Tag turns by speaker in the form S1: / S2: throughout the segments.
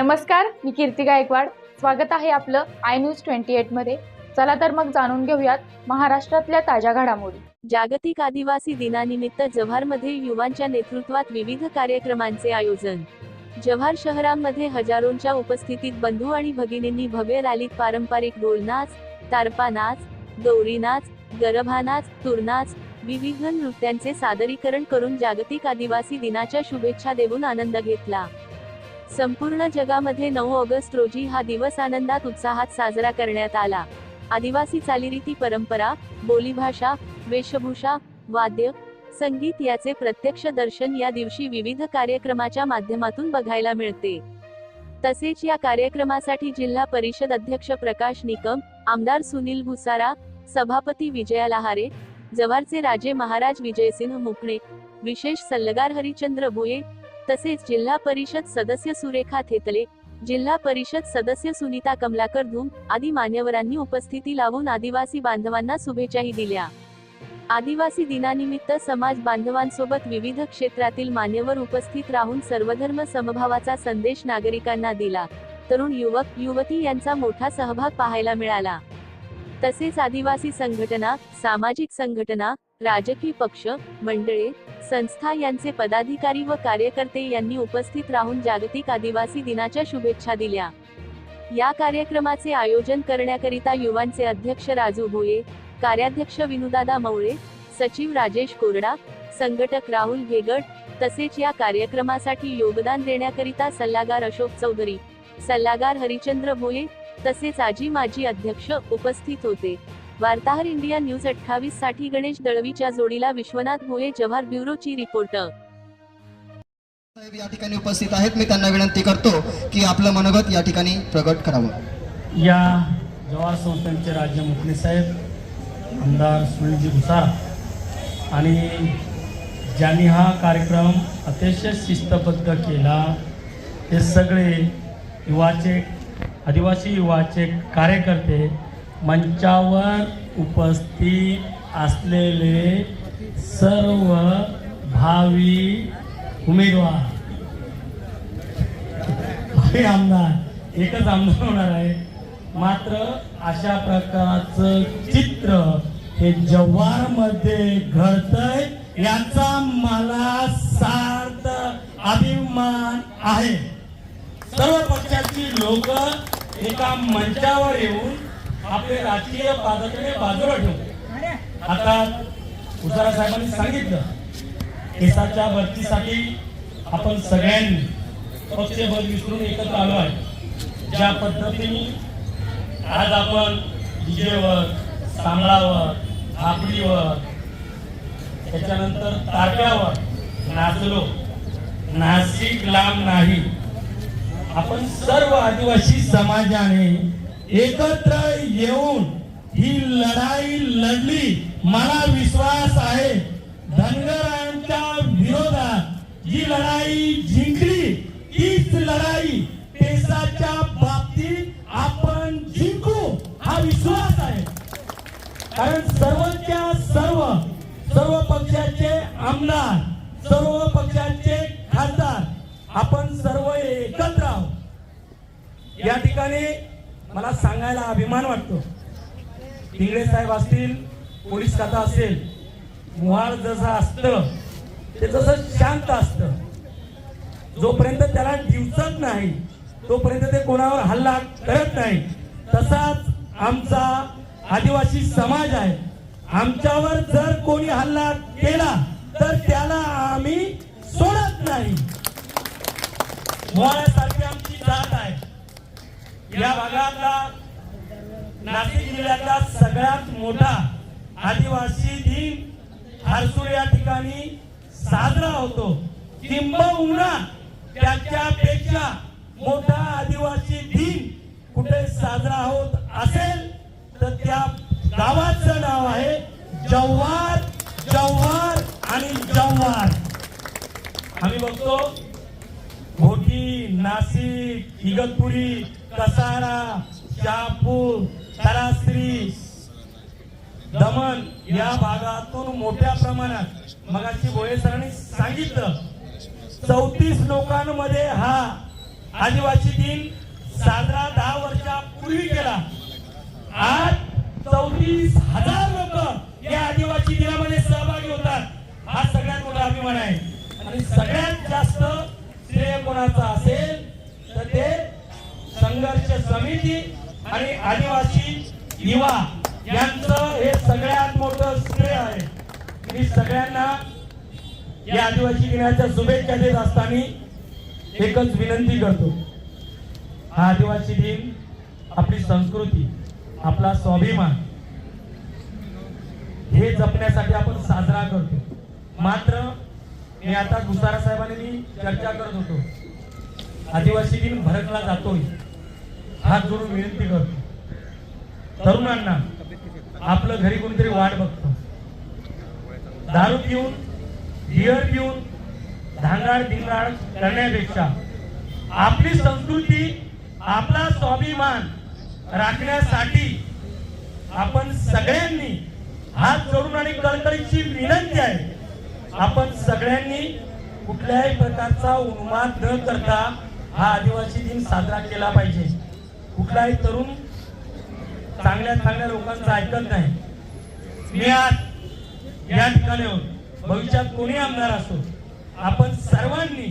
S1: नमस्कार मी कीर्ती गायकवाड. स्वागत आहे आपलं आय न्यूज ट्वेंटी एटमध्ये चला तर मग जाणून घेऊयात महाराष्ट्रातल्या ताज्या घडामोडी.
S2: जागतिक आदिवासी दिनानिमित्त जव्हारमध्ये युवांच्या नेतृत्वात विविध कार्यक्रमांचे आयोजन. जव्हार शहरामध्ये हजारोंच्या उपस्थितीत बंधू आणि भगिनींनी भव्य रॅलीत पारंपरिक डोलनाच तारपा नाच गौरी नाच गरभा नाच तुरनाच विविध नृत्यांचे सादरीकरण करून जागतिक आदिवासी दिनाच्या शुभेच्छा देऊन आनंद घेतला. संपूर्ण जगामध्ये नऊ ऑगस्ट रोजी हा दिवस आनंदात उत्साहात साजरा करण्यात आला. आदिवासी चालीरीती परंपरा बोलीभाषा वेशभूषा वाद्य संगीत याचे प्रत्यक्ष दर्शन या दिवशी विविध कार्यक्रमाच्या माध्यमातून बघायला मिळते. तसेच या कार्यक्रमासाठी जिल्हा परिषद अध्यक्ष प्रकाश निकम आमदार सुनील भुसारा सभापती विजया लहारे जव्हारचे राजे महाराज विजयसिंह मुकणे विशेष सल्लगार हरिचंद्र भुये तसेच जिल्हा परिषद सदस्य सुरेखा थेतले जिल्हा परिषद सदस्य सुनीता कमलाकर धूम आदी मान्यवरांनी उपस्थिती लावून आदिवासी बांधवांना शुभेच्छाही दिल्या. आदिवासी दिनानिमित्त समाज बांधवांसोबत विविध क्षेत्रातील मान्यवर उपस्थित राहून सर्वधर्म समभावाचा संदेश नागरिकांना दिला. तरुण युवक युवती यांचा मोठा सहभाग पाहायला मिळाला. तसेच आदिवासी संघटना सामाजिक संघटना राजकीय पक्ष मंडळे संस्था यांचे पदाधिकारी व कार्यकर्ते यांनी उपस्थित राहून जागतिक आदिवासी दिनाच्या शुभेच्छा दिल्या. या कार्यक्रमाचे आयोजन करण्याकरिता युवांचे अध्यक्ष राजू भोये कार्याध्यक्ष विनुदादा मवळे सचिव राजेश कोरडा संघटक राहुल हेगड तसेच या कार्यक्रमासाठी योगदान देण्याकरिता सल्लागार अशोक चौधरी सल्लागार हरिचंद्र भोये तसेच आजी माजी अध्यक्ष उपस्थित होते. वार्ताहर इंडिया न्यूज अठ्ठावीससाठी गणेश दळवीच्या जोडीला विश्वनाथ भोये जव्हार ब्युरोची रिपोर्टर
S3: साहेब या ठिकाणी उपस्थित आहेत. मी त्यांना विनंती करतो की आपलं मनोगत या ठिकाणी प्रकट करावं.
S4: या जवाहर संस्थांचे राज्य मुखणे साहेब आमदार सुनीलजी भुसार आणि ज्यांनी हा कार्यक्रम अतिशय शिस्तबद्ध केला हे सगळे युवाचे आदिवासी युवाचे कार्यकर्ते मंचावर उपस्थित असलेले सर्व भावी उमेदवार. भावी आमदार. एकच आमदार होणार आहे. मात्र अशा प्रकारचं चित्र हे जव्हारमध्ये घडतंय याचा मला सार्थ अभिमान आहे. सर्व पक्षाची लोक एका मंचावर येऊन आपले राजकीय पादकडे बाजूला ठेवू आता उतारा साहेबांनी सांगितलं केसाच्या भरतीसाठी आपण सगळ्यांनी पक्षभर विसरून एकत्र आलो आहे. ज्या पद्धतीने आज आपण विजेवर सांगळावर आपलीवर त्याच्यानंतर तारक्यावर नाचलो. नाशिक लांब नाही. आपण सर्व आदिवासी समाजाने एकत्र येऊन ही लढाई लढली. मला विश्वास आहे धनगरांच्या विरोधात जी लढाई जिंकली तीच लढाई पेसाच्या बाबतीत आपण जिंकू हा विश्वास आहे. कारण सर्वच्या सर्व सर्व पक्षाचे आमदार सर्व पक्षाचे खासदार आपण सर्व एकत्र आहोत. या ठिकाणी मला सांगायला अभिमान वाटतो. तिंगडे साहेब असतील पोलीस खाता असेल मुहाळ जसं असतं ते जसं शांत असतं. जोपर्यंत त्याला दिवसत नाही तोपर्यंत ते कोणावर हल्ला करत नाही. तसाच आमचा आदिवासी समाज आहे. आमच्यावर जर कोणी हल्ला केला तर त्याला आम्ही सोडत नाही. मुहाळ्यासारखी आमची जात आहे. या भागातला नाशिक जिल्ह्यातला सगळ्यात मोठा आदिवासी दिन हरसूळ या ठिकाणी साजरा होतो. किंबहुना त्याच्यापेक्षा मोठा आदिवासी दिन कुठे साजरा होत असेल तर त्या गावाचं नाव आहे जव्हार जव्हार आणि जव्हार. आम्ही बघतो अमरावती नाशिक इगतपुरी कसारा शहापूर तराश्री दमन या भागातून मोठ्या प्रमाणात मगाशी भोये सरांनी सांगितलं. चौतीस लोकांमध्ये हा आदिवासी दिन साजरा दहा वर्षापूर्वी केला. आज चौतीस हजार लोक या आदिवासी दिनामध्ये सहभागी होतात. हा सगळ्यात मोठा अभिमान आहे. आणि सगळ्यात जास्त श्रेय कोणाचा असेल तर ते संघर्ष समिती आणि आदिवासी युवा यांचं हे सगळ्यात मोठं श्रेय आहे. मी सगळ्यांना या आदिवासी दिनाच्या शुभेच्छा देत असताना एकच विनंती करतो. हा आदिवासी दिन आपली संस्कृती आपला स्वाभिमान हे जपण्यासाठी आपण साजरा करतो. मात्र मी आता गुसारा साहेबांनी मी चर्चा करत होतो. आदिवासी दिन भरकला जातोय. हात जोडून विनंती करतो. तरुणांना आपलं घरी कोणीतरी वाट बघतो. दारू पिऊन बिअर पिऊन धांगाड धिंगाड करण्यापेक्षा आपली संस्कृती आपला स्वाभिमान राखण्यासाठी आपण सगळ्यांनी हात जोडून आणि कळकळीची विनंती आहे. आपण सगळ्यांनी कुठल्याही प्रकारचा उन्माद न करता हा आदिवासी दिन साजरा केला पाहिजे. कुठलाही तरुण चांगल्या चांगल्या लोकांचं ऐकत नाही. मी आज या ठिकाणी भविष्यात कोणी आमदार असो आपण सर्वांनी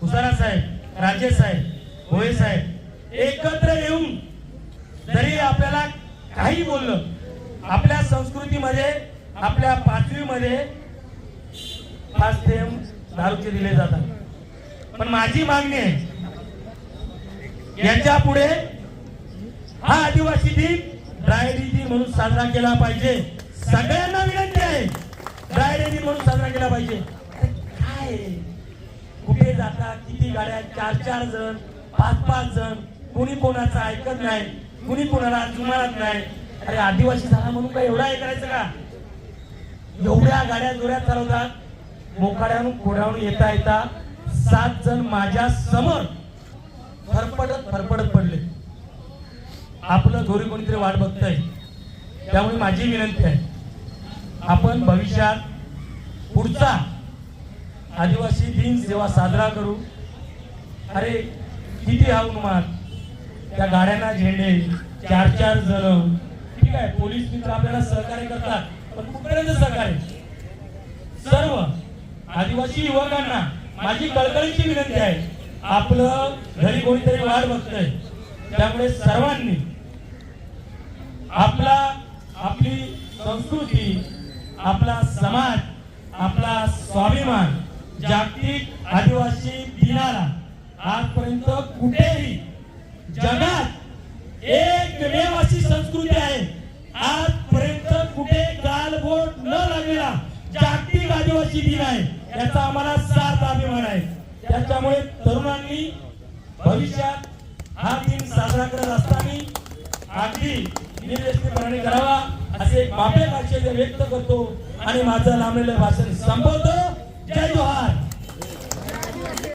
S4: हुसारा साहेब राजे साहेब भोये साहेब एकत्र येऊन जरी आपल्याला काही बोललं आपल्या संस्कृतीमध्ये आपल्या पाचवीमध्ये पाच थेंब दारूचे दिले जातात. पण माझी मागणी आहे यांच्या पुढे हा आदिवासी दिन ड्रायडी दिन म्हणून साजरा केला पाहिजे. सगळ्यांना विनंती आहे ड्रायडी दिन म्हणून साजरा केला पाहिजे. काय? कुठे जाता किती गाड्या चार चार जण पाच पाच जण कोणी कोणाचं ऐकत नाही कुणी कोणाला जुमानत नाही. अरे आदिवासी झाला म्हणून काय एवढा हे करायचं का? एवढ्या गाड्या जोऱ्यात चालवतात मोकाड्याहून खोड्याहून येता येता सात जण माझ्यासमोर फरफडत फरफडत पडले. आपलं घोरी कोणीतरी वाट बघतंय. त्यामुळे माझी विनंती आहे आपण भविष्यात पुढचा आदिवासी दिन जेव्हा साजरा करू अरे किती हा उन्माद त्या गाड्यांना झेंडे चार चार जण ठीक आहे पोलीस मित्र आपल्याला सहकार्य करतात पण कुठपर्यंत सहकार्य? सर्व. आदिवासी युवकांना माझी कळकळीची विनंती आहे. आपलं घरी कोणीतरी वाट बघतय. त्यामुळे सर्वांनी आपला आपली संस्कृती आपला समाज आपला स्वाभिमान जागतिक आदिवासी दिनाला आजपर्यंत कुठेही जगात एकमेव अशी संस्कृती आहे. आज जागतिक आदिवासी दिन आहे. याचा आम्हाला सार्थ अभिमान आहे. त्याच्यामुळे तरुणांनी भविष्यात हा दिन साजरा करत असताना अगदी निर्देशपणाने करावा असे एक भाषेचे व्यक्त करतो. आणि माझं लांबलेलं भाषण संपवतो. जय जोहार.